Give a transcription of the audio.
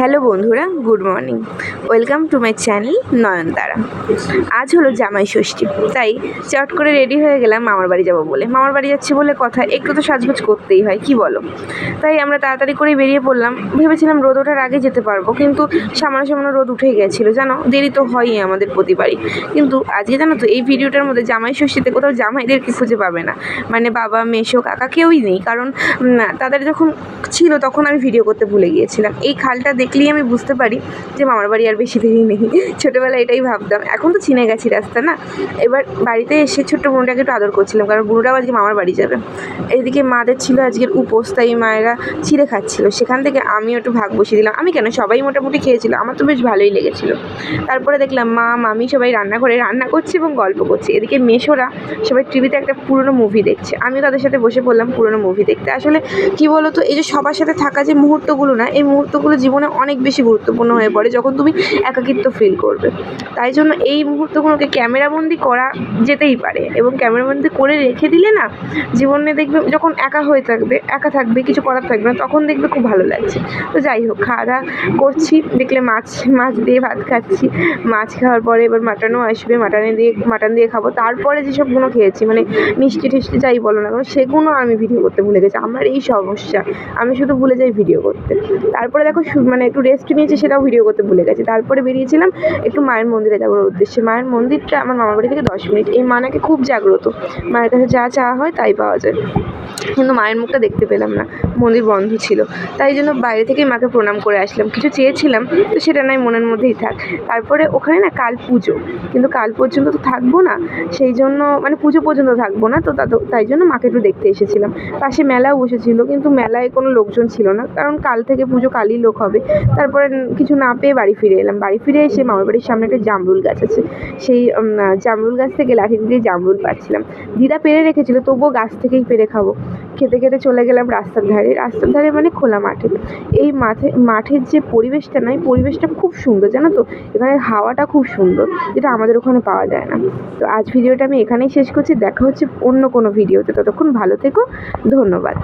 Hello বন্ধুরা, good morning. Welcome to my channel Nayantara. আজ হলো জামাই ষষ্ঠী, তাই চট করে রেডি হয়ে গেলাম মামার বাড়ি যাব বলে। মামার বাড়ি যাচ্ছি বলে কথা, একটু তো সাজগোজ করতেই হয়, কি বলো? তাই আমরা তাড়াতাড়ি করে বেরিয়ে পড়লাম। ভেবেছিলাম রোদ ওঠার আগে যেতে পারব, কিন্তু সামান্য সামান্য রোদ উঠে গেছিল, জানো? দেরি তো হয়ই আমাদের প্রতিবারই। কিন্তু আজকে জানো তো, এই ভিডিওটার মধ্যে জামাই ষষ্ঠীতে কোথাও জামাইদেরকে খুঁজে পাবে না। মানে বাবা মেশো কাকা কেউই নেই, কারণ তাদের যখন ছিল তখন আমি ভিডিও করতে ভুলে গিয়েছিলাম। এই খালটা দেখলেই আমি বুঝতে পারি যে মামার বাড়ি আর বেশি দেরি নেই। ছোটোবেলায় এটাই ভাবতাম। এখন তো চিনে গেছি রাস্তা, না? এবার বাড়িতে এসে ছোট্ট বোনটাকে একটু আদর করছিলাম, কারণ বুড়োটাও আজকে মামার বাড়ি যাবে। এদিকে মাদের ছিল আজকের উপোস, তাই মায়েরা চিড়ে খাচ্ছিল। সেখান থেকে আমিও একটু ভাগ বসিয়ে দিলাম। আমি কেন? সবাই মোটামুটি খেয়েছিল। আমার তো বেশ ভালোই লেগেছিলো। তারপরে দেখলাম, মা, মামি সবাই রান্না করে রান্না করছে এবং গল্প করছে। এদিকে মেশোরা সবাই টিভিতে একটা পুরনো মুভি দেখছে। আমিও তাদের সাথে বসে পড়লাম পুরনো মুভি দেখতে। আসলে কি বলো তো এই যে সবার সাথে থাকা যে মুহূর্তগুলো না, এই মুহূর্তগুলো জীবনে অনেক বেশি গুরুত্বপূর্ণ হয়ে পড়ে যখন তুমি একাকিত্ব ফিল করবে। তাই জন্য এই মুহূর্তগুলোকে ক্যামেরাবন্দি করা যেতেই পারে এবং ক্যামেরাবন্দি করে রেখে দিলে না জীবনে দেখবে যখন একা হয়ে থাকবে, একা থাকবে, কিছু করার থাকবে না, তখন দেখবে খুব ভালো লাগছে। তো যাই হোক খাওয়া দাওয়া করছি, দেখলে মাছ মাছ দিয়ে ভাত খাচ্ছি। মাছ খাওয়ার পরে এবার মাটনও আসবে, মাটনে দিয়ে, মাটন দিয়ে খাব। তারপরে যেসবগুলো খেয়েছি মানে মিষ্টি টিষ্টি যাই বলো না কেন, সেগুলো আমি ভিডিও করতে ভুলে গেছি। আমার এই সমস্যা, আমি শুধু ভুলে যাই ভিডিও করতে। তারপরে দেখো মানে একটু রেস্ট নিয়েছি সেটাও ভিডিও করতে ভুলে গেছি। তারপরে বেরিয়েছিলাম একটু মায়ের মন্দিরে যাওয়ার উদ্দেশ্যে। মায়ের মন্দিরটা আমার মামার বাড়ি থেকে দশ মিনিট। এই মানাকে খুব জাগ্রত। মায়ের কাছে যা চাওয়া হয় তাই পাওয়া যায়। কিন্তু মায়ের মুখটা দেখতে পেলাম না। মন্দির বন্ধ ছিল। তাই জন্য বাইরে থেকেই মাকে প্রণাম করে আসলাম। কিছু চেয়েছিলাম, তো সেটা নয় মনের মধ্যেই থাক। তারপরে ওখানে না কাল পুজো। কিন্তু কাল পর্যন্ত তো থাকব না। সেই জন্য মানে পুজো পর্যন্ত থাকব না, তো তাই জন্য মাকে একটু দেখতে এসেছিলাম। পাশে মেলাও বসেছিল, কিন্তু মেলায় কোনো লোকজন ছিল না। কারণ কাল থেকে পুজো কালই লোক হবে। তারপরে কিছু না পেয়ে বাড়ি ফিরে এলাম। বাড়ি ফিরে এসে মামার বাড়ির সামনে একটা জামরুল গাছ আছে। সেই জামরুল গাছ থেকে লাঠি দিয়ে জামরুল পাচ্ছিলাম দিদা পেরে রেখেছিল, তবুও গাছ থেকেই পেরে খাব। খেতে খেতে চলে গেলাম রাস্তার ধারে। রাস্তার ধারে মানে খোলা মাঠে। এই মাঠে, মাঠের যে পরিবেশটা নয় পরিবেশটা খুব সুন্দর, জানো তো? এখানে হাওয়াটা খুব সুন্দর, যেটা আমাদের ওখানে পাওয়া যায় না। তো আজ ভিডিওটা আমি এখানেই শেষ করছি। দেখা হচ্ছে অন্য কোনো ভিডিওতে। ততক্ষণ ভালো থেকো। ধন্যবাদ